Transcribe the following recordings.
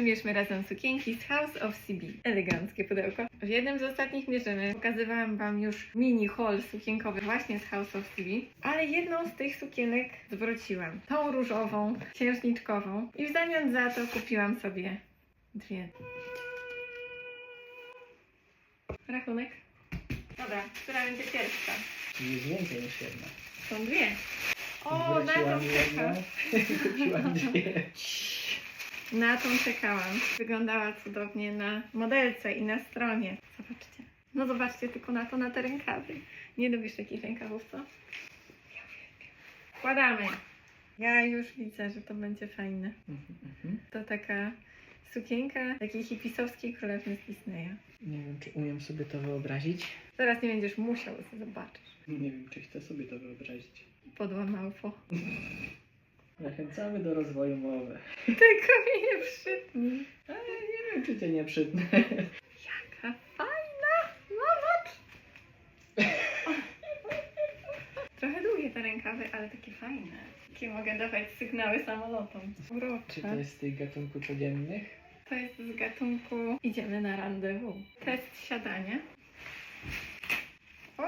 Przymierzmy razem sukienki z House of CB. Eleganckie pudełko. W jednym z ostatnich mierzymy pokazywałam Wam już mini haul sukienkowy właśnie z House of CB, ale jedną z tych sukienek zwróciłam. Tą różową, księżniczkową i w zamian za to kupiłam sobie dwie. Rachunek? Dobra, która będzie pierwsza? Czyli jest więcej niż jedna. Są dwie. O, na kupiłam dwie. Na tą czekałam. Wyglądała cudownie na modelce i na stronie. Zobaczcie. No zobaczcie tylko na to, na te rękawy. Nie lubisz takich rękawów, co? Wkładamy. Ja już widzę, że to będzie fajne. Mhm, mhm. To taka sukienka takiej hipisowskiej królewny z Disneya. Nie wiem, czy umiem sobie to wyobrazić. Zaraz nie będziesz musiał, zobaczysz. Nie wiem, czy chcę sobie to wyobrazić. Podła małpo. Zachęcamy do rozwoju mowy. Tylko mnie nie przytnij. Ale nie wiem, czy cię nie przytnę. Jaka fajna! Zobacz! Trochę długie te rękawy, ale takie fajne. Takie mogę dawać sygnały samolotom. Czy to Urocze. jest z tych gatunków codziennych? To jest z gatunku idziemy na randewu. Test siadania. O!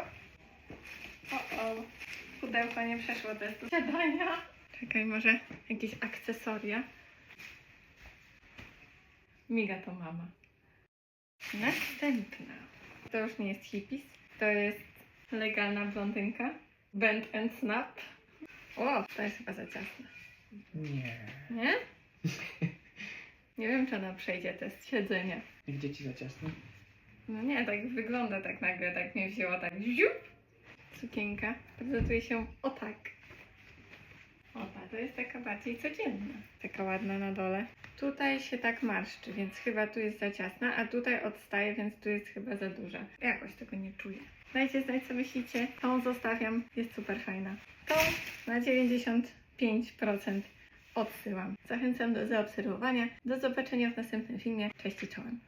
O, o. Pudełko nie przeszło testu siadania. Czekaj, może jakieś akcesoria. Miga to mama. Następna. To już nie jest hippies. To jest legalna blondynka. Bend and snap. O, to jest chyba za ciasne. Nie. Nie? Nie wiem, czy ona przejdzie test siedzenia. Gdzie ci za ciasno? No nie, tak wygląda tak nagle, tak mnie wzięło tak ziup. Sukienka prezentuje się o tak. To jest taka bardziej codzienna. Taka ładna na dole. Tutaj się tak marszczy, więc chyba tu jest za ciasna, a tutaj odstaje, więc tu jest chyba za duża. Jakoś tego nie czuję. Dajcie znać, co myślicie. Tą zostawiam, jest super fajna. Tą na 95% odsyłam. Zachęcam do zaobserwowania. Do zobaczenia w następnym filmie. Cześć i czołem.